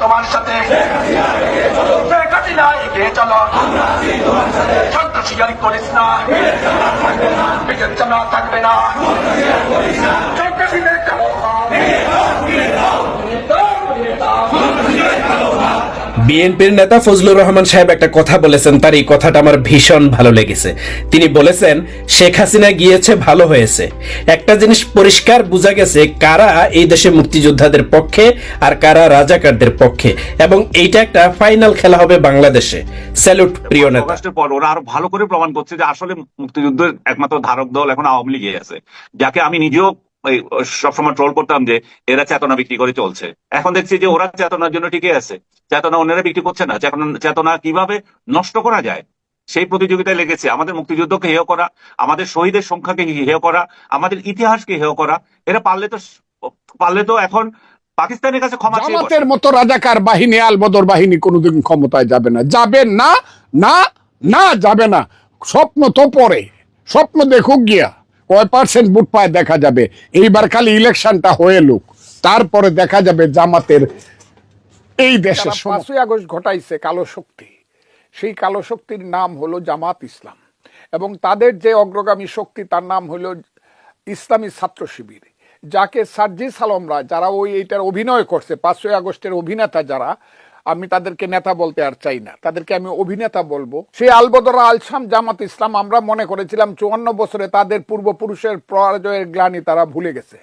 তোমার সাথে। এগিয়ে চলো সন্ত্রাসিয়ারি করিস না বিবেচনা থাকবে না হাসিনা চলো বিএনপির নেতা ফজলুর রহমান সাহেব একটা কথা বলেছেন, তার এই কথাটা আমার ভীষণ ভালো লেগেছে। তিনি বলেছেন, শেখ হাসিনা গিয়েছে, ভালো হয়েছে। একটা জিনিস পরিষ্কার বোঝা গেছে, কারা এই দেশে মুক্তিযোদ্ধাদের পক্ষে আর কারা রাজাকারদের পক্ষে। এবং এইটা একটা ফাইনাল খেলা হবে বাংলাদেশে। স্যালুট, প্রিয় নেতা। পর ওরা আরও ভালো করে প্রমাণ করছে যে আসলে মুক্তিযুদ্ধের একমাত্র ধারক দল এখন আওয়ামী লীগে আছে। যাকে আমি নিজেও সবসময় ট্রোল করতাম যে, এরা চেতনা বিক্রি করে চলছে। এখন দেখছি যে ওরা চেতনার জন্য টিকে আছে। চেতনা অন্যরা বিক্রি করছে না। চেতনা কীভাবে নষ্ট করা যায়? সেই প্রতিযোগিতায় লেগেছে। আমাদের মুক্তিযুদ্ধকে হেয় করা, আমাদের শহীদের সংখ্যাকে হেয় করা, আমাদের ইতিহাসকে হেয় করা। এরা পারলে তো পারলে তো এখন পাকিস্তানের কাছে ক্ষমা জামাতের মতো রাজাকার বাহিনী আলবদর বাহিনী কোনোদিন ক্ষমতায় যাবে না। যাবে না না না, যাবে না। স্বপ্ন তো পরে স্বপ্ন দেখুক গিয়া। কয় পার্সেন্ট ভোট পায় দেখা যাবে। এইবার খালি ইলেকশনটা হয়ে লুক। তারপরে দেখা যাবে জামাতের এই দেশে পাঁচই আগস্ট ঘটাইছে কালো শক্তি সেই কালো শক্তির নাম হলো জামাত ইসলাম। এবং তাদের যে অগ্রগামী শক্তি তার নাম হলো ইসলামী ছাত্র শিবির যাকে সার্জিস আলমরা যারা ওই এইটার অভিনয় করছে পাঁচই আগস্টের অভিনেতা যারা আমি তাদেরকে নেতা বলতে আর চাই না। তাদেরকে আমি অভিনেতা বলব। সেই আলবদরা আলসাম জামাত ইসলাম, আমরা মনে করেছিলাম চুয়ান্ন বছরে তাদের পূর্বপুরুষের পরাজয়ের গ্লানি তারা ভুলে গেছে।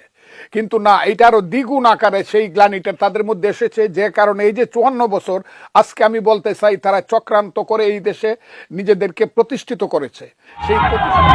কিন্তু না, এটারও দ্বিগুণ আকারে সেই গ্লানিটা তাদের মধ্যে এসেছে, যে কারণে এই যে চুয়ান্ন বছর, আজকে আমি বলতে চাই তারা চক্রান্ত করে এই দেশে নিজেদেরকে প্রতিষ্ঠিত করেছে। সেই প্রতিষ্ঠিত